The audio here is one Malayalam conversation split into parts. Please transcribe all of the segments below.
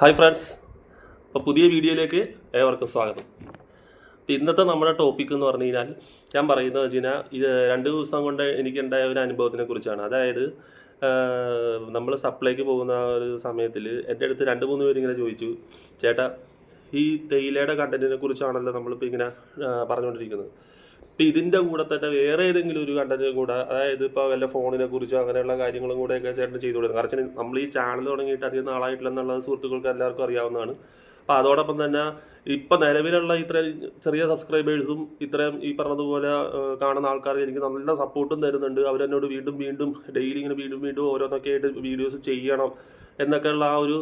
Hi friends. അപ്പോൾ പുതിയ വീഡിയോയിലേക്ക് ഏവർക്കും സ്വാഗതം. അപ്പോൾ ഇന്നത്തെ നമ്മുടെ ടോപ്പിക് എന്ന് പറഞ്ഞു കഴിഞ്ഞാൽ ഞാൻ പറയുന്നത് വെച്ച് കഴിഞ്ഞാൽ ഇത് രണ്ട് ദിവസം കൊണ്ട് എനിക്കുണ്ടായ ഒരു അനുഭവത്തിനെ കുറിച്ചാണ്. അതായത് നമ്മൾ സപ്ലൈക്ക് പോകുന്ന ഒരു സമയത്തിൽ എന്റെ അടുത്ത് രണ്ട് മൂന്ന് പേര് ഇങ്ങനെ ചോദിച്ചു ചേട്ടാ ഈ തേയിലയുടെ കണ്ടന്റിനെ കുറിച്ചാണല്ലോ നമ്മളിപ്പോൾ ഇങ്ങനെ പറഞ്ഞുകൊണ്ടിരിക്കുന്നത്. ഇപ്പം ഇതിന്റെ കൂടെ തന്നെ വേറെ ഏതെങ്കിലും ഒരു കണ്ടന്റ് കൂടെ അതായത് ഇപ്പോൾ വല്ല ഫോണിനെ കുറിച്ചോ അങ്ങനെയുള്ള കാര്യങ്ങളും കൂടെയൊക്കെ ചേട്ടൻ ചെയ്തു കൊടുക്കുന്നത്. കാരണം നമ്മൾ ഈ ചാനൽ തുടങ്ങിയിട്ട് അധികം നാളായിട്ടില്ല എന്നുള്ളത് സുഹൃത്തുക്കൾക്ക് എല്ലാവർക്കും അറിയാവുന്നതാണ്. അപ്പോൾ അതോടൊപ്പം തന്നെ ഇപ്പം നിലവിലുള്ള ഇത്രയും ചെറിയ സബ്സ്ക്രൈബേഴ്സും ഇത്രയും ഈ പറഞ്ഞതുപോലെ കാണുന്ന ആൾക്കാർ എനിക്ക് നല്ല സപ്പോർട്ടും തരുന്നുണ്ട്. അവരെന്നോട് വീണ്ടും വീണ്ടും ഡെയിലി ഇങ്ങനെ വീണ്ടും വീണ്ടും ഓരോന്നൊക്കെ ആയിട്ട് വീഡിയോസ് ചെയ്യണം. എന്നൊക്കെയുള്ള ആ ഒരു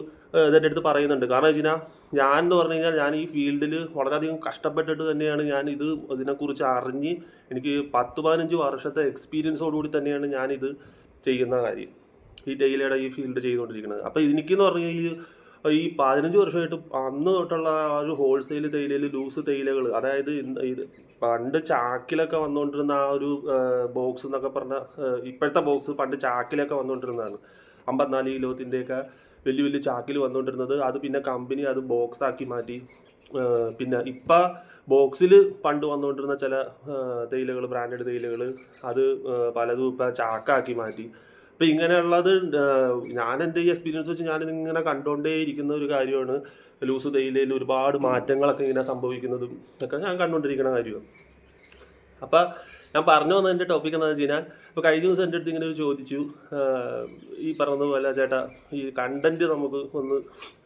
ഇതിന്റെ അടുത്ത് പറയുന്നുണ്ട്. കാരണം വെച്ച് കഴിഞ്ഞാൽ ഞാൻ എന്ന് പറഞ്ഞു കഴിഞ്ഞാൽ ഞാൻ ഈ ഫീൽഡിൽ വളരെയധികം കഷ്ടപ്പെട്ടിട്ട് തന്നെയാണ് ഞാൻ ഇത് ഇതിനെക്കുറിച്ച് അറിഞ്ഞ് എനിക്ക് പത്ത് പതിനഞ്ച് വർഷത്തെ എക്സ്പീരിയൻസോടുകൂടി തന്നെയാണ് ഞാനിത് ചെയ്യുന്ന കാര്യം. ഈ തേയിലയുടെ ഈ ഫീൽഡ് ചെയ്തുകൊണ്ടിരിക്കുന്നത്. അപ്പോൾ എനിക്കെന്ന് പറഞ്ഞു കഴിഞ്ഞാൽ ഈ പതിനഞ്ച് വർഷമായിട്ട് അന്ന് തൊട്ടുള്ള ആ ഒരു ഹോൾസെയിൽ തേയിലയിൽ ലൂസ് തേയിലകൾ അതായത് ഇത് പണ്ട് ചാക്കിലൊക്കെ വന്നുകൊണ്ടിരുന്ന ആ ഒരു ബോക്സ് എന്നൊക്കെ പറഞ്ഞ ഇപ്പോഴത്തെ ബോക്സ് പണ്ട് ചാക്കിലൊക്കെ വന്നുകൊണ്ടിരുന്നതാണ്. അമ്പത്തിനാല് കിലോത്തിന്റെയൊക്കെ വലിയ വലിയ ചാക്കിൽ വന്നുകൊണ്ടിരുന്നത്. അത് പിന്നെ കമ്പനി അത് ബോക്സ് ആക്കി മാറ്റി. പിന്നെ ഇപ്പം ബോക്സിൽ പണ്ട് വന്നുകൊണ്ടിരുന്ന ചില തേയിലകൾ ബ്രാൻഡഡ് തേയിലകൾ അത് പലതും ഇപ്പം ചാക്കാക്കി മാറ്റി. അപ്പം ഇങ്ങനെയുള്ളത് ഞാൻ എന്റെ ഈ എക്സ്പീരിയൻസ് വെച്ച് ഞാൻ ഇങ്ങനെ കണ്ടുകൊണ്ടേ ഇരിക്കുന്ന ഒരു കാര്യമാണ്. ലൂസ് തേയിലയിൽ ഒരുപാട് മാറ്റങ്ങളൊക്കെ ഇങ്ങനെ സംഭവിക്കുന്നതും ഒക്കെ ഞാൻ കണ്ടുകൊണ്ടിരിക്കുന്ന കാര്യമാണ്. അപ്പം ഞാൻ പറഞ്ഞു വന്ന എന്റെ ടോപ്പിക് എന്താണെന്ന് വെച്ച് കഴിഞ്ഞാൽ ഇപ്പോൾ കഴിഞ്ഞ ദിവസം എന്റെ അടുത്ത് ഇങ്ങനെ ഒരു ചോദിച്ചു. ഈ പറഞ്ഞതുപോലെ ചേട്ടാ ഈ കണ്ടന്റ് നമുക്ക് ഒന്ന്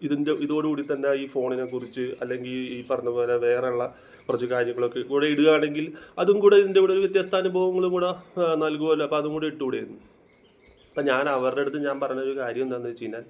ഇതിന്റെ ഇതോടുകൂടി തന്നെ ഈ ഫോണിനെ കുറിച്ച് അല്ലെങ്കിൽ ഈ പറഞ്ഞ പോലെ വേറെയുള്ള കുറച്ച് കാര്യങ്ങളൊക്കെ കൂടെ ഇടുകയാണെങ്കിൽ അതും കൂടെ ഇതിന്റെ കൂടെ ഒരു വ്യത്യസ്ത അനുഭവങ്ങളും കൂടെ നൽകുമല്ലോ. അപ്പോൾ അതും കൂടെ ഇട്ടുകൂടെയായിരുന്നു അപ്പം ഞാൻ അവരുടെ അടുത്ത് ഞാൻ പറഞ്ഞൊരു കാര്യം എന്താണെന്ന് വെച്ച് കഴിഞ്ഞാൽ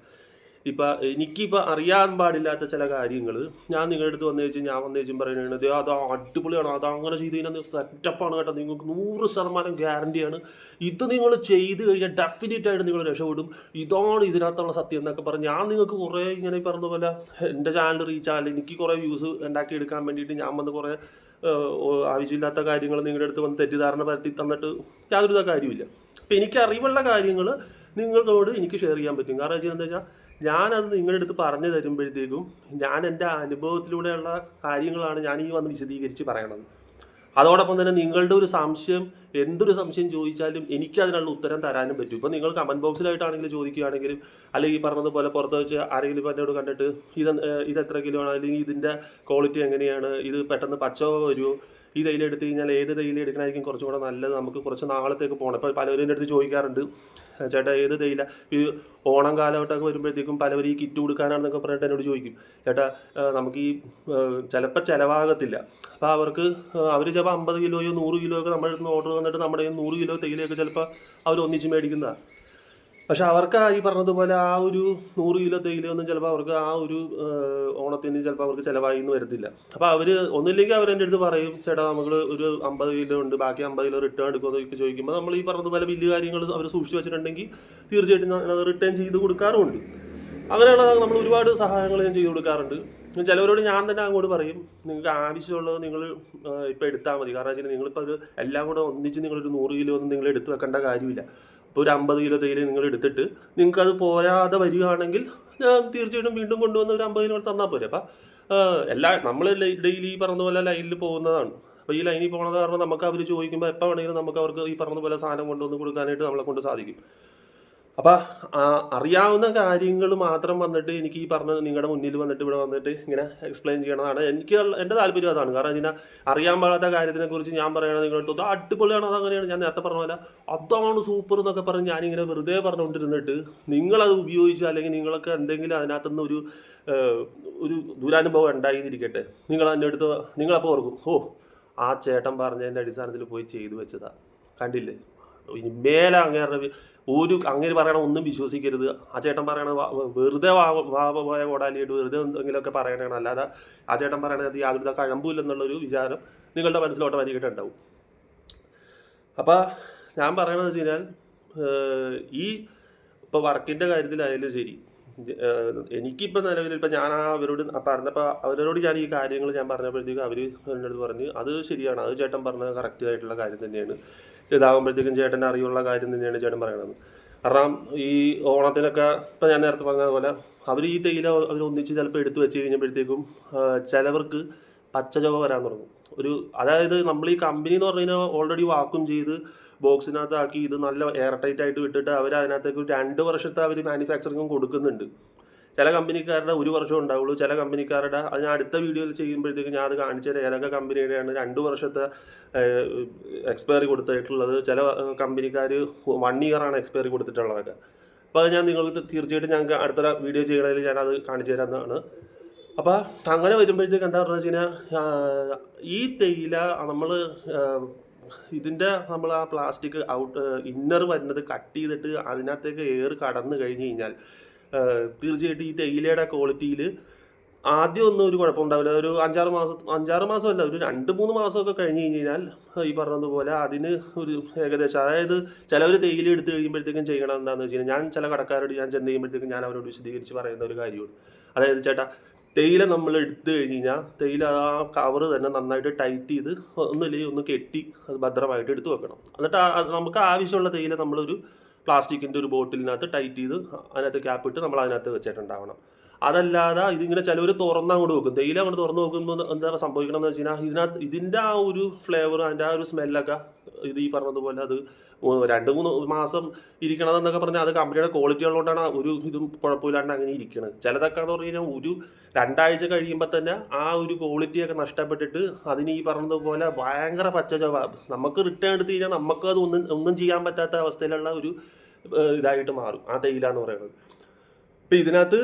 ഇപ്പം എനിക്കിപ്പോൾ അറിയാൻ പാടില്ലാത്ത ചില കാര്യങ്ങൾ ഞാൻ നിങ്ങളുടെ അടുത്ത് വന്നു വെച്ചാൽ ഞാൻ വന്നു വെച്ചും പറയുന്നത് അത് അടിപൊളിയാണ് അത് അങ്ങനെ ചെയ്ത് കഴിഞ്ഞാൽ സെറ്റപ്പാണ് കേട്ടോ നിങ്ങൾക്ക് നൂറ് ശതമാനം ഗ്യാരണ്ടിയാണ് ഇത് നിങ്ങൾ ചെയ്ത് കഴിഞ്ഞാൽ ഡെഫിനറ്റ് ആയിട്ട് നിങ്ങൾ രക്ഷപ്പെടും. ഇതാണ് ഇതിനകത്തുള്ള സത്യം എന്നൊക്കെ പറഞ്ഞ് ഞാൻ നിങ്ങൾക്ക് കുറേ ഇങ്ങനെ പറഞ്ഞ പോലെ എന്റെ ചാനൽ റീച്ച് ആയാലും എനിക്ക് കുറേ വ്യൂസ് ഉണ്ടാക്കിയെടുക്കാൻ വേണ്ടിയിട്ട് ഞാൻ വന്ന് കുറേ ആവശ്യമില്ലാത്ത കാര്യങ്ങൾ നിങ്ങളുടെ അടുത്ത് വന്ന് തെറ്റിദ്ധാരണ പരത്തി തന്നിട്ട് യാതൊരു കാര്യമില്ല അപ്പം എനിക്ക് അറിവുള്ള കാര്യങ്ങൾ നിങ്ങളോട് എനിക്ക് ഷെയർ ചെയ്യാൻ പറ്റും. കാരണം എന്താ വെച്ചാൽ ഞാനത് നിങ്ങളുടെ അടുത്ത് പറഞ്ഞു തരുമ്പോഴത്തേക്കും ഞാൻ എന്റെ അനുഭവത്തിലൂടെയുള്ള കാര്യങ്ങളാണ് ഞാൻ ഈ വന്ന് വിശദീകരിച്ച് പറയണത്. അതോടൊപ്പം തന്നെ നിങ്ങളുടെ ഒരു സംശയം എന്തൊരു സംശയം ചോദിച്ചാലും എനിക്ക് അതിനുള്ള ഉത്തരം തരാനും പറ്റും. ഇപ്പം നിങ്ങൾ കമന്റ് ബോക്സിലായിട്ടാണെങ്കിലും ചോദിക്കുകയാണെങ്കിലും അല്ലെങ്കിൽ ഈ പറഞ്ഞതുപോലെ പുറത്ത് വെച്ച് ആരെങ്കിലും ഇപ്പം എന്നോട് കണ്ടിട്ട് ഇത് ഇത് എത്ര കിലോ ആണ്? അല്ലെങ്കിൽ ഇതിന്റെ ക്വാളിറ്റി എങ്ങനെയാണ്? ഇത് പെട്ടെന്ന് പച്ചവ വരുമോ? ഈ തൈല എടുത്തു കഴിഞ്ഞാൽ ഏത് തൈല എടുക്കണമായിരിക്കും കുറച്ചും കൂടെ നല്ലത്? നമുക്ക് കുറച്ച് നാളത്തേക്ക് പോകണം ഇപ്പോൾ പലവരും അടുത്ത് ചോദിക്കാറുണ്ട്. ചേട്ടാ ഏത് തൈല? ഈ ഓണം കാലഘട്ടമൊക്കെ വരുമ്പോഴത്തേക്കും പലവരും ഈ കിറ്റ് കൊടുക്കാനാണെന്നൊക്കെ പറഞ്ഞിട്ട് എന്നോട് ചോദിക്കും. ചേട്ടാ നമുക്ക് ഈ ചിലപ്പോൾ ചിലവാകത്തില്ല. അപ്പോൾ അവർക്ക് അവർ ചിലപ്പോൾ അമ്പത് കിലോയോ നൂറ് കിലോയോ ഒക്കെ നമ്മുടെ അടുത്ത് നിന്ന് ഓർഡർ തന്നിട്ട് നമ്മുടെ നൂറ് കിലോ തേയിലയൊക്കെ ചിലപ്പോൾ അവർ ഒന്നിച്ച് മേടിക്കുന്നതാണ് പക്ഷെ അവർക്ക് ഈ പറഞ്ഞതുപോലെ ആ ഒരു നൂറ് കിലോ തേയിലയൊന്നും ചിലപ്പോൾ അവർക്ക് ആ ഒരു ഓണത്തിന് ചിലപ്പോൾ അവർക്ക് ചിലവായി എന്ന് വരത്തില്ല. അപ്പോൾ അവർ ഒന്നില്ലെങ്കിൽ അവർ എന്റെ അടുത്ത് പറയും ചേട്ടാ നമ്മൾ ഒരു അമ്പത് കിലോ ഉണ്ട് ബാക്കി അമ്പത് കിലോ റിട്ടേൺ എടുക്കുമെന്നൊക്കെ ചോദിക്കുമ്പോൾ നമ്മൾ ഈ പറഞ്ഞതുപോലെ വലിയ കാര്യങ്ങൾ അവർ സൂക്ഷിച്ച് വെച്ചിട്ടുണ്ടെങ്കിൽ തീർച്ചയായിട്ടും അത് റിട്ടേൺ ചെയ്ത് കൊടുക്കാറുമുണ്ട്. അങ്ങനെയുള്ള നമ്മൾ ഒരുപാട് സഹായങ്ങൾ ഞാൻ ചെയ്തു കൊടുക്കാറുണ്ട്. ചിലവരോട് ഞാൻ തന്നെ അങ്ങോട്ട് പറയും നിങ്ങൾക്ക് ആവശ്യമുള്ളത് നിങ്ങൾ ഇപ്പോൾ എടുത്താൽ മതി. കാരണം വെച്ചാൽ നിങ്ങളിപ്പോൾ ഒരു എല്ലാം കൂടെ ഒന്നിച്ച് നിങ്ങളൊരു നൂറ് കിലോ ഒന്നും നിങ്ങൾ എടുത്തു വെക്കേണ്ട കാര്യമില്ല. ഇപ്പോൾ ഒരു അമ്പത് കിലോ തേയില നിങ്ങൾ എടുത്തിട്ട് നിങ്ങൾക്ക് അത് പോരാതെ വരികയാണെങ്കിൽ ഞാൻ തീർച്ചയായിട്ടും വീണ്ടും കൊണ്ടുവന്ന് ഒരു അമ്പത് കിലോ തന്നാൽ പോരെ. അപ്പം എല്ലാ നമ്മൾ ഡെയിലി ഈ പറഞ്ഞ പോലെ ലൈനിൽ പോകുന്നതാണ്. അപ്പോൾ ഈ ലൈനിൽ പോകുന്നത് കാരണം നമുക്ക് അവർ ചോദിക്കുമ്പോൾ എപ്പോൾ വേണമെങ്കിലും നമുക്ക് അവർക്ക് ഈ പറഞ്ഞ പോലെ സാധനം കൊണ്ടുവന്ന് കൊടുക്കാനായിട്ട് നമ്മളെ കൊണ്ട് സാധിക്കും. അപ്പം അറിയാവുന്ന കാര്യങ്ങൾ മാത്രം വന്നിട്ട് എനിക്ക് ഈ പറഞ്ഞ നിങ്ങളുടെ മുന്നിൽ വന്നിട്ട് ഇവിടെ വന്നിട്ട് ഇങ്ങനെ എക്സ്പ്ലെയിൻ ചെയ്യണതാണ്. എനിക്ക് എന്റെ താല്പര്യം അതാണ്. കാരണം ഇതിനെ അറിയാൻ പാടാത്ത കാര്യത്തിനെ കുറിച്ച് ഞാൻ പറയണത് നിങ്ങളുടെ അടുത്ത് അടിപൊളിയാണ്. അത് അങ്ങനെയാണ് ഞാൻ നേരത്തെ പറഞ്ഞ പോലെ അതാണ് സൂപ്പർ എന്നൊക്കെ പറഞ്ഞ് ഞാനിങ്ങനെ വെറുതെ പറഞ്ഞുകൊണ്ടിരുന്നിട്ട് നിങ്ങളത് ഉപയോഗിച്ച് അല്ലെങ്കിൽ നിങ്ങളൊക്കെ എന്തെങ്കിലും അതിനകത്തുനിന്ന് ഒരു ഒരു ദുരനുഭവം ഉണ്ടായിരിക്കട്ടെ നിങ്ങൾ അതിന്റെ അടുത്ത് നിങ്ങളപ്പോൾ ഓർക്കും ഓ ആ ചേട്ടൻ പറഞ്ഞതിന്റെ അടിസ്ഥാനത്തിൽ പോയി ചെയ്തു വെച്ചതാ. കണ്ടില്ലേ? ഇനി മേലെ അങ്ങേരുടെ വി- ഒരു അങ്ങനെ പറയണ ഒന്നും വിശ്വസിക്കരുത്. ആ ചേട്ടൻ പറയണത് വാ- വെറുതെ വാ കോടാലിയായിട്ട് വെറുതെ എന്തെങ്കിലുമൊക്കെ പറയണതാണ്. അല്ലാതെ ആ ചേട്ടൻ പറയണത് യാതൊരു കഴമ്പില്ലെന്നുള്ളൊരു വിചാരം നിങ്ങളുടെ മനസ്സിലോട്ട് വരികിട്ടുണ്ടാവും അപ്പോൾ ഞാൻ പറയണതെന്ന് വെച്ച് കഴിഞ്ഞാൽ ഈ ഇപ്പോൾ വർക്കിന്റെ കാര്യത്തിലായാലും ശരി എനിക്കിപ്പോൾ നിലവിൽ ഇപ്പം ഞാൻ അവരോട് പറഞ്ഞപ്പോൾ അവരോട് ഞാൻ ഈ കാര്യങ്ങൾ ഞാൻ പറഞ്ഞപ്പോഴത്തേക്ക് അവർ എന്നോട് പറഞ്ഞ് അത് ശരിയാണ്. അത് ചേട്ടൻ പറഞ്ഞത് കറക്റ്റ് ആയിട്ടുള്ള കാര്യം തന്നെയാണ്. ഇതാകുമ്പോഴത്തേക്കും ചേട്ടൻ അറിയുള്ള കാര്യം തന്നെയാണ് ചേട്ടൻ പറയണത്. കാരണം ഈ ഓണത്തിനൊക്കെ ഇപ്പം ഞാൻ നേരത്തെ പറഞ്ഞതുപോലെ അവർ ഈ തേയില അവർ ഒന്നിച്ച് ചിലപ്പോൾ എടുത്തു വെച്ച് കഴിഞ്ഞപ്പോഴത്തേക്കും ചിലവർക്ക് പച്ചചുവ വരാൻ തുടങ്ങും. ഒരു അതായത് നമ്മൾ ഈ കമ്പനി എന്ന് പറഞ്ഞു കഴിഞ്ഞാൽ ഓൾറെഡി വാക്കും ചെയ്ത് ബോക്സിനകത്താക്കി ഇത് നല്ല എയർ ടൈറ്റ് ആയിട്ട് വിട്ടിട്ട് അവർ അതിനകത്തേക്ക് രണ്ട് വർഷത്തെ അവർ മാനുഫാക്ചറിങ്ങും കൊടുക്കുന്നുണ്ട്. ചില കമ്പനിക്കാരുടെ ഒരു വർഷം ഉണ്ടാവുള്ളൂ ചില കമ്പനിക്കാരുടെ ഞാൻ അടുത്ത വീഡിയോയിൽ ചെയ്യുമ്പോഴത്തേക്ക് ഞാൻ അത് കാണിച്ചത് ഏതൊക്കെ കമ്പനിയുടെയാണ് രണ്ട് വർഷത്തെ എക്സ്പയറി കൊടുത്തിട്ടുള്ളത്. ചില കമ്പനിക്കാർ വൺ ഇയറാണ് എക്സ്പയറി കൊടുത്തിട്ടുള്ളതൊക്കെ. അപ്പോൾ അത് ഞാൻ നിങ്ങൾക്ക് തീർച്ചയായിട്ടും ഞങ്ങൾക്ക് അടുത്ത വീഡിയോ ചെയ്യണതിൽ ഞാനത് കാണിച്ചു തരാമെന്നാണ് അപ്പോൾ അങ്ങനെ വരുമ്പോഴത്തേക്ക് എന്താ പറഞ്ഞു വെച്ച് ഈ തേയില നമ്മൾ ഇതിന്റെ നമ്മൾ ആ പ്ലാസ്റ്റിക് ഔട്ട് ഇന്നർ വരുന്നത് കട്ട് ചെയ്തിട്ട് അതിനകത്തേക്ക് എയർ കടന്നു കഴിഞ്ഞ് കഴിഞ്ഞാൽ തീർച്ചയായിട്ടും ഈ തേയിലയുടെ ക്വാളിറ്റിയിൽ ആദ്യം ഒന്നും ഒരു കുഴപ്പമുണ്ടാവില്ല. ഒരു അഞ്ചാറ് മാസം അഞ്ചാറ് മാസമല്ല ഒരു രണ്ട് മൂന്ന് മാസമൊക്കെ കഴിഞ്ഞ് കഴിഞ്ഞ് കഴിഞ്ഞാൽ ഈ പറഞ്ഞതുപോലെ അതിന് ഒരു ഏകദേശം അതായത് ചിലവർ തേയില എടുത്ത് കഴിയുമ്പോഴത്തേക്കും ചെയ്യണം എന്താണെന്ന് വെച്ച് കഴിഞ്ഞാൽ ഞാൻ ചില കടക്കാരോട് ഞാൻ ചെന്ന് കഴിയുമ്പോഴത്തേക്കും ഞാൻ അവരോട് വിശദീകരിച്ച് പറയുന്ന ഒരു കാര്യമാണ്. അതായത് ചേട്ടാ തേയില നമ്മൾ എടുത്തു കഴിഞ്ഞ് കഴിഞ്ഞാൽ തേയില ആ കവർ തന്നെ നന്നായിട്ട് ടൈറ്റ് ചെയ്ത് ഒന്നില്ലെങ്കിൽ ഒന്ന് കെട്ടി അത് ഭദ്രമായിട്ട് എടുത്തു വെക്കണം. എന്നിട്ട് നമുക്ക് ആവശ്യമുള്ള തേയില നമ്മളൊരു പ്ലാസ്റ്റിക്കിന്റെ ഒരു ബോട്ടിലിനകത്ത് ടൈറ്റ് ചെയ്ത് അതിനകത്ത് ക്യാപ്പ് ഇട്ട് നമ്മൾ അതിനകത്ത് വെച്ചിട്ടുണ്ടാവണം. അതല്ലാതെ ഇതിങ്ങനെ ചിലവർ തുറന്ന് അങ്ങോട്ട് വെക്കും. തേയില അങ്ങോട്ട് തുറന്ന് നോക്കുമ്പോൾ എന്താ സംഭവിക്കണം എന്ന് വെച്ച് കഴിഞ്ഞാൽ ഇതിനകത്ത് ഇതിന്റെ ആ ഒരു ഫ്ലേവർ അതിന്റെ ആ ഒരു സ്മെല്ലൊക്കെ ഇത് ഈ പറഞ്ഞതുപോലെ അത് രണ്ട് മൂന്ന് മാസം ഇരിക്കണതെന്നൊക്കെ പറഞ്ഞാൽ അത് കമ്പനിയുടെ ക്വാളിറ്റി ഉള്ളതുകൊണ്ടാണ് ഒരു ഇതും കുഴപ്പമില്ലാണ്ട് അങ്ങനെ ഇരിക്കണത്. ചിലതൊക്കെ എന്ന് പറഞ്ഞു കഴിഞ്ഞാൽ ഒരു രണ്ടാഴ്ച കഴിയുമ്പോൾ തന്നെ ആ ഒരു ക്വാളിറ്റിയൊക്കെ നഷ്ടപ്പെട്ടിട്ട് അതിന് ഈ പറഞ്ഞതുപോലെ ഭയങ്കര പച്ച നമുക്ക് റിട്ടേൺ എടുത്ത് കഴിഞ്ഞാൽ നമുക്ക് അത് ഒന്നും ഒന്നും ചെയ്യാൻ പറ്റാത്ത അവസ്ഥയിലുള്ള ഒരു ഇതായിട്ട് മാറും. ആ തേയില എന്ന് പറയുന്നത്. ഇപ്പം ഇതിനകത്ത്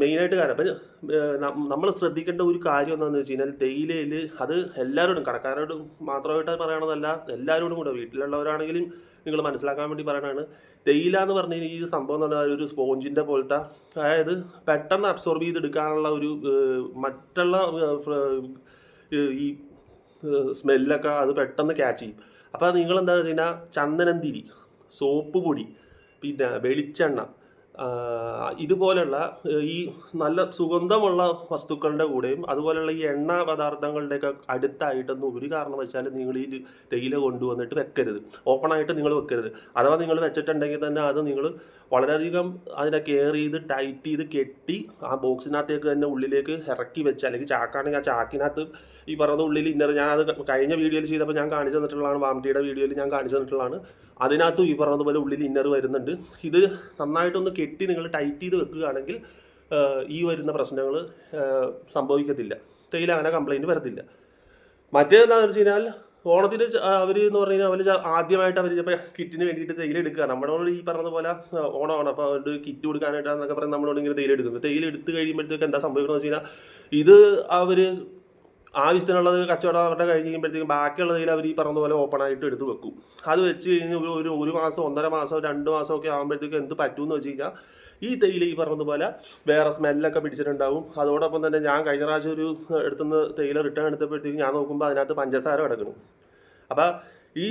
മെയിനായിട്ട് കാര്യം അപ്പം നമ്മൾ ശ്രദ്ധിക്കേണ്ട ഒരു കാര്യം എന്താണെന്ന് വെച്ച് കഴിഞ്ഞാൽ തേയിലയിൽ അത് എല്ലാവരോടും കടക്കാരോടും മാത്രമായിട്ട് പറയണതല്ല എല്ലാവരോടും കൂടെ വീട്ടിലുള്ളവരാണെങ്കിലും നിങ്ങൾ മനസ്സിലാക്കാൻ വേണ്ടി പറയണതാണ്. തേയില എന്ന് പറഞ്ഞു കഴിഞ്ഞാൽ ഈ സംഭവം എന്ന് പറഞ്ഞാൽ ഒരു സ്പോഞ്ചിന്റെ പോലത്തെ അതായത് പെട്ടെന്ന് അബ്സോർബ് ചെയ്തെടുക്കാനുള്ള ഒരു മറ്റുള്ള ഈ സ്മെല്ലൊക്കെ അത് പെട്ടെന്ന് ക്യാച്ച് ചെയ്യും. അപ്പോൾ നിങ്ങൾ എന്താ വെച്ച് കഴിഞ്ഞാൽ ചന്ദനന്തിരി സോപ്പ് പൊടി പിന്നെ വെളിച്ചെണ്ണ ഇതുപോലുള്ള ഈ നല്ല സുഗന്ധമുള്ള വസ്തുക്കളുടെ കൂടെയും അതുപോലെയുള്ള ഈ എണ്ണ പദാർത്ഥങ്ങളുടെയൊക്കെ അടുത്തായിട്ടൊന്നും ഒരു കാരണവശാലും നിങ്ങൾ ഈ തേയില കൊണ്ടുവന്നിട്ട് വെക്കരുത്. ഓപ്പണായിട്ട് നിങ്ങൾ വെക്കരുത്. അഥവാ നിങ്ങൾ വെച്ചിട്ടുണ്ടെങ്കിൽ തന്നെ അത് നിങ്ങൾ വളരെയധികം അതിനെ കെയർ ചെയ്ത് ടൈറ്റ് ചെയ്ത് കെട്ടി ആ ബോക്സിനകത്തേക്ക് തന്നെ ഉള്ളിലേക്ക് ഇറക്കി വെച്ച് അല്ലെങ്കിൽ ചാക്കാണെങ്കിൽ ആ ചാക്കിനകത്ത് ഈ പറഞ്ഞ ഉള്ളിൽ ഇന്നർ ഞാൻ അത് കഴിഞ്ഞ വീഡിയോയിൽ ചെയ്തപ്പോൾ ഞാൻ കാണിച്ചു തന്നിട്ടുള്ളതാണ് വാമിറ്റിയുടെ വീഡിയോയിൽ ഞാൻ കാണിച്ചു തന്നിട്ടുള്ളതാണ്. അതിനകത്തും ഈ പറഞ്ഞതുപോലെ ഉള്ളിൽ ഇന്നർ വരുന്നുണ്ട്. ഇത് നന്നായിട്ടൊന്ന് കെട്ടി നിങ്ങൾ ടൈറ്റ് ചെയ്ത് വെക്കുകയാണെങ്കിൽ ഈ വരുന്ന പ്രശ്നങ്ങൾ സംഭവിക്കത്തില്ല. തേയില അങ്ങനെ കംപ്ലൈന്റ് വരത്തില്ല. മറ്റേതെന്താണെന്ന് വെച്ച് കഴിഞ്ഞാൽ ഓണത്തിന് അവർ എന്ന് പറഞ്ഞു കഴിഞ്ഞാൽ അവർ ആദ്യമായിട്ട് അവർ ചിലപ്പോൾ കിറ്റിന് വേണ്ടിയിട്ട് തേയില എടുക്കുക. നമ്മളോട് ഈ പറഞ്ഞതുപോലെ ഓണമാണ്. അപ്പോൾ അവരുടെ കിറ്റ് കൊടുക്കാനായിട്ടാണെന്നൊക്കെ പറഞ്ഞ് നമ്മളോട് ഇങ്ങനെ തേയില എടുക്കുന്നത് തേയില എടുത്ത് കഴിയുമ്പോഴത്തേക്ക് എന്താ സംഭവിക്കുന്നത് വെച്ച് കഴിഞ്ഞാൽ ഇത് അവർ ആവശ്യത്തിനുള്ളത് കച്ചവടം അവരുടെ കഴിഞ്ഞ് കഴിയുമ്പോഴത്തേക്കും ബാക്കിയുള്ളതിൽ അവർ ഈ പോലെ ഓപ്പൺ ആയിട്ട് എടുത്ത് വെക്കും. അത് വെച്ച് കഴിഞ്ഞ് ഒരു ഒരു മാസം ഒന്നര മാസം രണ്ട് മാസം ഒക്കെ ആകുമ്പോഴത്തേക്കും എന്ത് പറ്റുമെന്ന് വെച്ച് കഴിഞ്ഞാൽ ഈ തേയില ഈ പറഞ്ഞതുപോലെ വേറെ സ്മെല്ലൊക്കെ പിടിച്ചിട്ടുണ്ടാവും. അതോടൊപ്പം തന്നെ ഞാൻ കഴിഞ്ഞ പ്രാവശ്യം ഒരു എടുത്തുനിന്ന് തേയില റിട്ടേൺ എടുത്തപ്പോഴത്തേക്കും ഞാൻ നോക്കുമ്പോൾ അതിനകത്ത് പഞ്ചസാര കിടക്കണം അപ്പം ഈ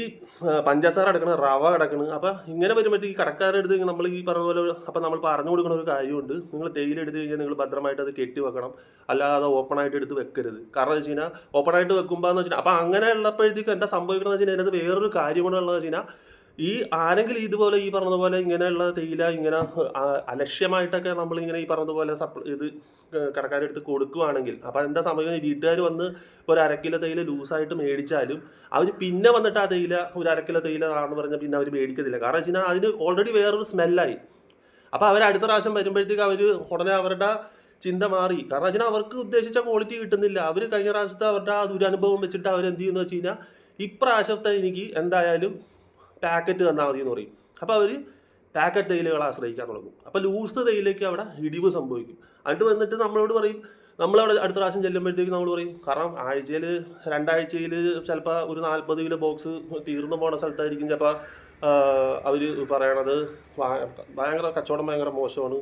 പഞ്ചസാര കിടക്കണം റവ കിടക്കണം അപ്പം ഇങ്ങനെ വരുമ്പോഴത്തേക്ക് കടക്കാരുടെ അടുത്ത് നമ്മൾ ഈ പറഞ്ഞ പോലെ അപ്പം നമ്മൾ പറഞ്ഞു കൊടുക്കുന്ന ഒരു കാര്യമുണ്ട്. നിങ്ങൾ തേയില എടുത്തു കഴിഞ്ഞാൽ നിങ്ങൾ ഭദ്രമായിട്ട് അത് കെട്ടി വെക്കണം. അല്ലാതെ ഓപ്പൺ ആയിട്ട് എടുത്ത് വെക്കരുത്. കാരണം എന്ന് വെച്ച് കഴിഞ്ഞാൽ ഓപ്പണായിട്ട് വെക്കുമ്പോൾ എന്ന് വെച്ചാൽ അപ്പം അങ്ങനെ ഉള്ളപ്പോഴത്തേക്കും എന്താ സംഭവിക്കണമെന്ന് വെച്ച് കഴിഞ്ഞാൽ അതിനകത്ത് വേറൊരു കാര്യമാണുള്ളത് വെച്ച് കഴിഞ്ഞാൽ ഈ ആരെങ്കിലും ഇതുപോലെ ഈ പറഞ്ഞതുപോലെ ഇങ്ങനെയുള്ള തേയില ഇങ്ങനെ അലക്ഷ്യമായിട്ടൊക്കെ നമ്മളിങ്ങനെ ഈ പറഞ്ഞതുപോലെ സപ്ലൈ ഇത് കടക്കാരെടുത്ത് കൊടുക്കുവാണെങ്കിൽ അപ്പോൾ എന്താ സംഭവിക്കുന്നത്? വീട്ടുകാർ വന്ന് ഒരു അര കിലോ തേയില ലൂസായിട്ട് മേടിച്ചാലും അവർ പിന്നെ വന്നിട്ട് ആ തേയില ഒരു അര കിലോ തേയില ആണെന്ന് പറഞ്ഞാൽ പിന്നെ അവർ മേടിക്കത്തില്ല. കാരണം വെച്ച് അതിന് ഓൾറെഡി വേറൊരു സ്മെല്ലായി. അപ്പോൾ അവർ അടുത്ത പ്രാവശ്യം വരുമ്പോഴത്തേക്ക് അവർ ഉടനെ അവരുടെ ചിന്ത മാറി. കാരണം വെച്ചാൽ അവർക്ക് ഉദ്ദേശിച്ച ക്വാളിറ്റി കിട്ടുന്നില്ല. അവർ കഴിഞ്ഞ പ്രാവശ്യത്തെ അവരുടെ ആ ദുരനുഭവം വെച്ചിട്ട് അവർ എന്ത് ചെയ്യുന്നു വെച്ച് കഴിഞ്ഞാൽ ഇപ്രാവശ്യത്തെ എനിക്ക് എന്തായാലും പാക്കറ്റ് തന്നാൽ മതി എന്ന് പറയും. അപ്പോൾ അവർ പാക്കറ്റ് തേയിലകളെ ആശ്രയിക്കാൻ തുടങ്ങും. അപ്പോൾ ലൂസ് തൈലേക്ക് അവിടെ ഇടിവ് സംഭവിക്കും. എന്നിട്ട് വന്നിട്ട് നമ്മളോട് പറയും നമ്മളവിടെ അടുത്ത പ്രാവശ്യം ചെല്ലുമ്പോഴത്തേക്ക് നമ്മൾ പറയും കാരണം ആഴ്ചയിൽ രണ്ടാഴ്ചയിൽ ചിലപ്പോൾ ഒരു നാൽപ്പത് കിലോ ബോക്സ് തീർന്നു പോണ സ്ഥലത്തായിരിക്കും ചിലപ്പോൾ അവർ പറയണത് ഭയങ്കര കച്ചവടം ഭയങ്കര മോശമാണ്.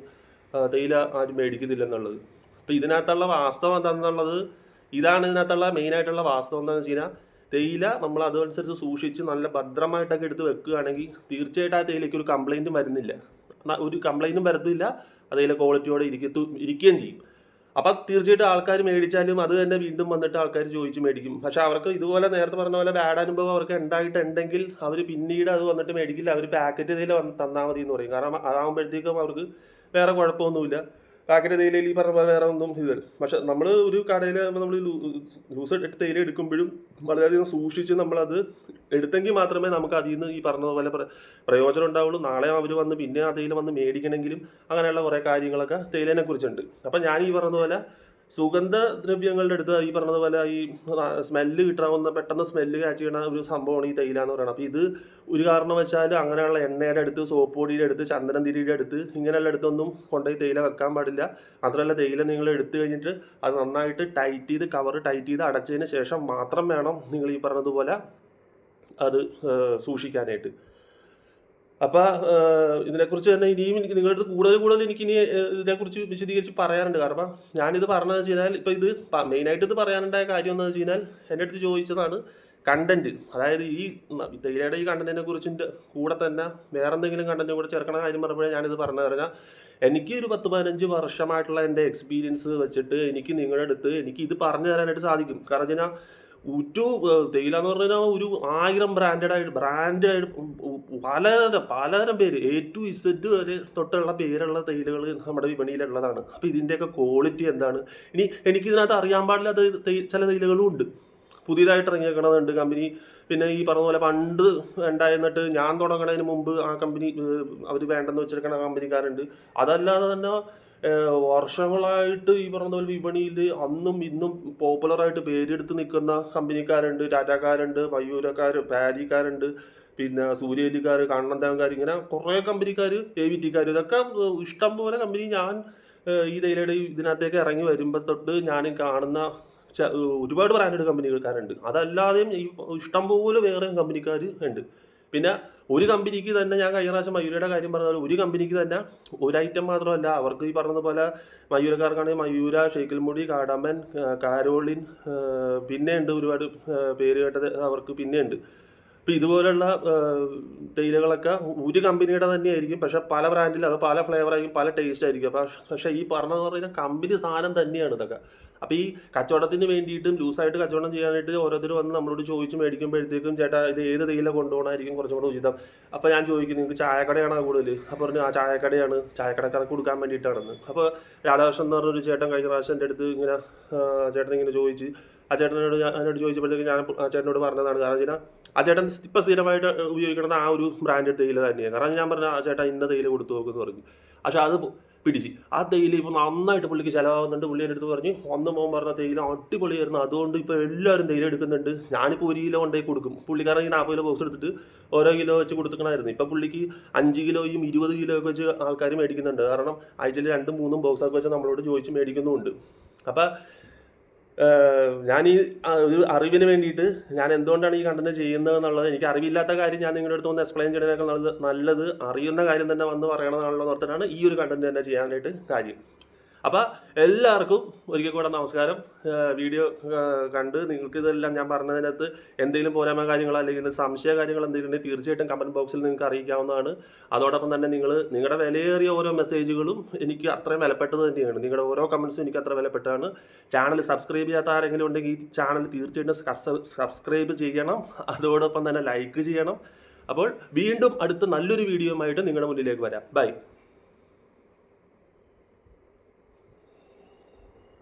തേയില ആരും മേടിക്കുന്നില്ലെന്നുള്ളത്. അപ്പോൾ ഇതിനകത്തുള്ള വാസ്തവം എന്താണെന്നുള്ളത് ഇതാണ് ഇതിനകത്തുള്ള മെയിനായിട്ടുള്ള വാസ്തവം എന്താണെന്ന് വെച്ച് കഴിഞ്ഞാൽ തേയില നമ്മൾ അതനുസരിച്ച് സൂക്ഷിച്ച് നല്ല ഭദ്രമായിട്ടൊക്കെ എടുത്ത് വെക്കുകയാണെങ്കിൽ തീർച്ചയായിട്ടും ആ തേയിലയ്ക്ക് ഒരു കംപ്ലൈന്റും വരുന്നില്ല. ഒരു കംപ്ലൈന്റും വരത്തില്ല. തേയില ക്വാളിറ്റിയോടെ ഇരിക്കത്തു ഇരിക്കുകയും ചെയ്യും. അപ്പം തീർച്ചയായിട്ടും ആൾക്കാർ മേടിച്ചാലും അത് തന്നെ വീണ്ടും വന്നിട്ട് ആൾക്കാർ ചോദിച്ച് മേടിക്കും. പക്ഷേ അവർക്ക് ഇതുപോലെ നേരത്തെ പറഞ്ഞ പോലെ ബാഡ് അനുഭവം അവർക്ക് ഉണ്ടായിട്ടുണ്ടെങ്കിൽ അവർ പിന്നീട് അത് വന്നിട്ട് മേടിക്കില്ല. അവർ പാക്കറ്റ് തേയില തന്നാൽ മതി എന്ന് പറയും. കാരണം അതാകുമ്പോഴത്തേക്കും അവർക്ക് വേറെ കുഴപ്പമൊന്നുമില്ല. പാക്കറ്റ് തേയിലയിൽ ഈ പറഞ്ഞ വേറെ ഒന്നും ഇത് പക്ഷെ നമ്മൾ ഒരു കടയിൽ നമ്മൾ ലൂസ് തേയില എടുക്കുമ്പോഴും വളരെയധികം സൂക്ഷിച്ച് നമ്മളത് എടുത്തെങ്കിൽ മാത്രമേ നമുക്ക് അതിൽ നിന്ന് ഈ പറഞ്ഞതുപോലെ പ്രയോജനം ഉണ്ടാവുള്ളൂ. നാളെ അവർ വന്ന് പിന്നെ ആ തേയില വന്ന് മേടിക്കണമെങ്കിലും അങ്ങനെയുള്ള കുറേ കാര്യങ്ങളൊക്കെ തേയിലേനെ കുറിച്ചുണ്ട്. അപ്പം ഞാൻ ഈ പറഞ്ഞ പോലെ സുഗന്ധ ദ്രവ്യങ്ങളുടെ അടുത്ത് ഈ പറഞ്ഞതുപോലെ ഈ സ്മെല്ല് കിട്ടാവുന്ന പെട്ടെന്ന് സ്മെല്ല് കാച്ച് ചെയ്യണ ഒരു സംഭവമാണ് ഈ തേയില എന്ന് പറയുന്നത് അപ്പോൾ ഇത് ഒരു കാരണം വെച്ചാൽ അങ്ങനെയുള്ള എണ്ണയുടെ അടുത്ത് സോപ്പ് പൊടിയുടെ അടുത്ത് ചന്ദനം തിരിയുടെ അടുത്ത് ഇങ്ങനെയുള്ള അടുത്തൊന്നും കൊണ്ടുപോയി തേയില വെക്കാൻ പാടില്ല. മാത്രമല്ല തേയില നിങ്ങൾ എടുത്തു കഴിഞ്ഞിട്ട് അത് നന്നായിട്ട് ടൈറ്റ് ചെയ്ത് കവർ ടൈറ്റ് ചെയ്ത് അടച്ചതിന് ശേഷം മാത്രം വേണം നിങ്ങൾ ഈ പറഞ്ഞതുപോലെ അത് സൂക്ഷിക്കാനായിട്ട്. അപ്പോൾ ഇതിനെക്കുറിച്ച് തന്നെ ഇനിയും എനിക്ക് നിങ്ങളുടെ അടുത്ത് കൂടുതൽ കൂടുതൽ എനിക്ക് ഇനി ഇതിനെക്കുറിച്ച് വിശദീകരിച്ച് പറയാനുണ്ട്. കാരണം ഞാനിത് പറഞ്ഞതെന്ന് വെച്ച് കഴിഞ്ഞാൽ ഇപ്പോൾ ഇത് മെയിനായിട്ട് ഇത് പറയാനുണ്ടായ കാര്യം എന്താണെന്ന് വെച്ച് കഴിഞ്ഞാൽ എന്റെ അടുത്ത് ചോദിച്ചതാണ് കണ്ടന്റ് അതായത് ഈ തേയിലയുടെ ഈ കണ്ടന്റിനെ കുറിച്ചിന്റെ കൂടെ തന്നെ വേറെ എന്തെങ്കിലും കണ്ടന്റ് കൂടെ ചേർക്കണ കാര്യം പറഞ്ഞപ്പോഴേ ഞാനിത് പറഞ്ഞു പറഞ്ഞാൽ എനിക്ക് ഒരു പത്ത് പതിനഞ്ച് വർഷമായിട്ടുള്ള എന്റെ എക്സ്പീരിയൻസ് വെച്ചിട്ട് എനിക്ക് നിങ്ങളുടെ അടുത്ത് എനിക്ക് ഇത് പറഞ്ഞു തരാനായിട്ട് സാധിക്കും. കാരണം വെച്ച് കഴിഞ്ഞാൽ ഒരു തേയില എന്ന് പറഞ്ഞു ഒരു ആയിരം ബ്രാൻഡഡ് ആയിട്ട് ബ്രാൻഡ് ആയിട്ട് പലതരം പലതരം പേര് എ ടു ഇസഡ് വരെ തൊട്ടുള്ള പേരുള്ള തേയിലകൾ നമ്മുടെ വിപണിയിലുള്ളതാണ്. അപ്പോൾ ഇതിന്റെയൊക്കെ ക്വാളിറ്റി എന്താണ്? ഇനി എനിക്കിതിനകത്ത് അറിയാൻ പാടില്ലാത്ത ചില തേയിലകളും ഉണ്ട്. പുതിയതായിട്ട് ഇറങ്ങിയേക്കണതുണ്ട് കമ്പനി പിന്നെ ഈ പറഞ്ഞ പോലെ പണ്ട് ഉണ്ടായിരുന്നിട്ട് ഞാൻ തുടങ്ങണതിന് മുമ്പ് ആ കമ്പനി അവർ വേണ്ടെന്ന് വെച്ചിരിക്കണ കമ്പനിക്കാരുണ്ട് അതല്ലാതെ തന്നെ വർഷങ്ങളായിട്ട് ഈ പറഞ്ഞ പോലെ വിപണിയിൽ അന്നും ഇന്നും പോപ്പുലറായിട്ട് പേരെടുത്ത് നിൽക്കുന്ന കമ്പനിക്കാരുണ്ട്. ടാറ്റാക്കാരുണ്ട് മയൂരക്കാർ പാരിക്കാരുണ്ട് പിന്നെ സൂര്യലിക്കാർ കണ്ണന്താവൻകാർ ഇങ്ങനെ കുറേ കമ്പനിക്കാർ എ വി ടിക്കാർ ഇതൊക്കെ ഇഷ്ടം പോലെ കമ്പനി ഞാൻ ഈ തേയിലയുടെ ഇതിനകത്തേക്ക് ഇറങ്ങി വരുമ്പോൾ തൊട്ട് ഞാൻ കാണുന്ന ഒരുപാട് ബ്രാൻഡഡ് കമ്പനികൾക്കാരുണ്ട്. അതല്ലാതെയും ഇഷ്ടം പോലെ വേറെയും കമ്പനിക്കാർ ഉണ്ട്. പിന്നെ ഒരു കമ്പനിക്ക് തന്നെ ഞാൻ കഴിഞ്ഞ പ്രാവശ്യം മയൂരയുടെ കാര്യം പറഞ്ഞാൽ ഒരു കമ്പനിക്ക് തന്നെ ഒരു ഐറ്റം മാത്രമല്ല. അവർക്ക് ഈ പറഞ്ഞതുപോലെ പോലെ മയൂരക്കാർക്കാണെങ്കിൽ മയൂര ഷെയ്ക്കൽമുടി കാടമ്പൻ കാരോളിൻ പിന്നെയുണ്ട് ഒരുപാട് പേര് കേട്ടത് അവർക്ക് പിന്നെയുണ്ട്. അപ്പോൾ ഇതുപോലുള്ള തേയിലകളൊക്കെ ഒരു കമ്പനിയുടെ തന്നെയായിരിക്കും. പക്ഷേ പല ബ്രാൻഡിൽ അത് പല ഫ്ലേവറായിരിക്കും പല ടേസ്റ്റ് ആയിരിക്കും. അപ്പോൾ പക്ഷേ ഈ പറഞ്ഞതെന്ന് പറഞ്ഞാൽ കമ്പനി സാധനം തന്നെയാണ് ഇതൊക്കെ. അപ്പോൾ ഈ കച്ചവടത്തിന് വേണ്ടിയിട്ടും ലൂസായിട്ട് കച്ചവടം ചെയ്യാനായിട്ട് ഓരോരുത്തർ വന്ന് നമ്മളോട് ചോദിച്ച് മേടിക്കുമ്പോഴത്തേക്കും ചേട്ടാ ഇത് ഏത് തേയില കൊണ്ടുപോകണമായിരിക്കും കുറച്ചും കൂടെ ഉചിതം. അപ്പോൾ ഞാൻ ചോദിക്കും നിങ്ങൾക്ക് ചായക്കടയാണോ കൂടുതൽ അപ്പോൾ പറഞ്ഞു ആ ചായക്കടയാണ്. ചായക്കടക്കാർക്ക് കൊടുക്കാൻ വേണ്ടിയിട്ടാണെന്ന് അപ്പോൾ രാധാകൃഷ്ണൻ എന്ന് പറഞ്ഞൊരു ചേട്ടൻ കഴിഞ്ഞ പ്രാവശ്യം എന്റെ അടുത്ത് ഇങ്ങനെ ചേട്ടൻ ഇങ്ങനെ ചോദിച്ച്. ആ ചേട്ടനോട് ഞാൻ എന്നോട് ചോദിച്ചപ്പോഴത്തേക്ക് ഞാൻ ആ ചേട്ടനോട് പറഞ്ഞതാണ് കാരണം വെച്ചാൽ ആ ചേട്ടൻ ഇപ്പം സ്ഥിരമായിട്ട് ഉപയോഗിക്കുന്നത് ആ ഒരു ബ്രാൻഡഡ് തേയില തന്നെയാണ്. കാരണം ഞാൻ പറഞ്ഞു ആ ചേട്ടാ ഇന്ന തേയില കൊടുത്തു നോക്കുമെന്ന് പറഞ്ഞു. പക്ഷെ അത് പിടിച്ച്. ആ തേയില ഇപ്പോൾ നന്നായിട്ട് പുള്ളിക്ക് ചിലവാകുന്നുണ്ട്. പുള്ളി എന്റെ അടുത്ത് പറഞ്ഞു അന്ന് മോൻ പറഞ്ഞ തേയില അടിപൊളിയായിരുന്നു അതുകൊണ്ട് ഇപ്പോൾ എല്ലാവരും തേയില എടുക്കുന്നുണ്ട്. ഞാനിപ്പോൾ ഒരു കിലോ കൊണ്ടേ കൊടുക്കും. പുള്ളിക്കാരൻ ഈ നാൽപ്പത് കിലോ ബോക്സ് എടുത്തിട്ട് ഓരോ കിലോ വെച്ച് കൊടുക്കണമായിരുന്നു ഇപ്പോൾ പുള്ളിക്ക് അഞ്ച് കിലോയും ഇരുപത് കിലോ ഒക്കെ വെച്ച് ആൾക്കാർ മേടിക്കുന്നുണ്ട്. കാരണം ആഴ്ചയിൽ രണ്ടും മൂന്നും ബോക്സൊക്കെ വെച്ച് നമ്മളോട് ചോദിച്ച് മേടിക്കുന്നുമുണ്ട്. അപ്പം ഏഹ് ഞാൻ ഈ ഒരു അറിവിന് വേണ്ടിയിട്ട് ഞാൻ എന്തുകൊണ്ടാണ് ഈ കണ്ടന്റ് ചെയ്യുന്നത് എന്നുള്ളത് എനിക്ക് അറിവില്ലാത്ത കാര്യം ഞാൻ നിങ്ങളുടെ അടുത്ത് ഒന്ന് എക്സ്പ്ലെയിൻ ചെയ്യുന്നതിനേക്കാൾ നല്ലത് അറിയുന്ന കാര്യം തന്നെ വന്ന് പറയണമെന്നുള്ളത് ഓർത്തിട്ടാണ് ഈ ഒരു കണ്ടന്റ് തന്നെ ചെയ്യാനായിട്ട് കാര്യം. അപ്പോൾ എല്ലാവർക്കും ഒരിക്കൽ കൂടെ നമസ്കാരം. വീഡിയോ കണ്ട് നിങ്ങൾക്ക് ഇതെല്ലാം ഞാൻ പറഞ്ഞതിനകത്ത് എന്തെങ്കിലും പോരായ്മ കാര്യങ്ങളോ അല്ലെങ്കിൽ സംശയ കാര്യങ്ങൾ എന്തെങ്കിലും തീർച്ചയായിട്ടും കമന്റ് ബോക്സിൽ നിങ്ങൾക്ക് അറിയിക്കാവുന്നതാണ്. അതോടൊപ്പം തന്നെ നിങ്ങൾ നിങ്ങളുടെ വിലയേറിയ ഓരോ മെസ്സേജുകളും എനിക്ക് അത്രയും വിലപ്പെട്ടത് തന്നെയാണ്. നിങ്ങളുടെ ഓരോ കമൻസും എനിക്ക് അത്ര വിലപ്പെട്ടതാണ്. ചാനൽ സബ്സ്ക്രൈബ് ചെയ്യാത്ത ആരെങ്കിലും ഉണ്ടെങ്കിൽ ഈ ചാനൽ തീർച്ചയായിട്ടും സബ്സ്ക്രൈബ് ചെയ്യണം. അതോടൊപ്പം തന്നെ ലൈക്ക് ചെയ്യണം. അപ്പോൾ വീണ്ടും അടുത്ത നല്ലൊരു വീഡിയോയുമായിട്ട് നിങ്ങളുടെ മുന്നിലേക്ക് വരാം. ബൈ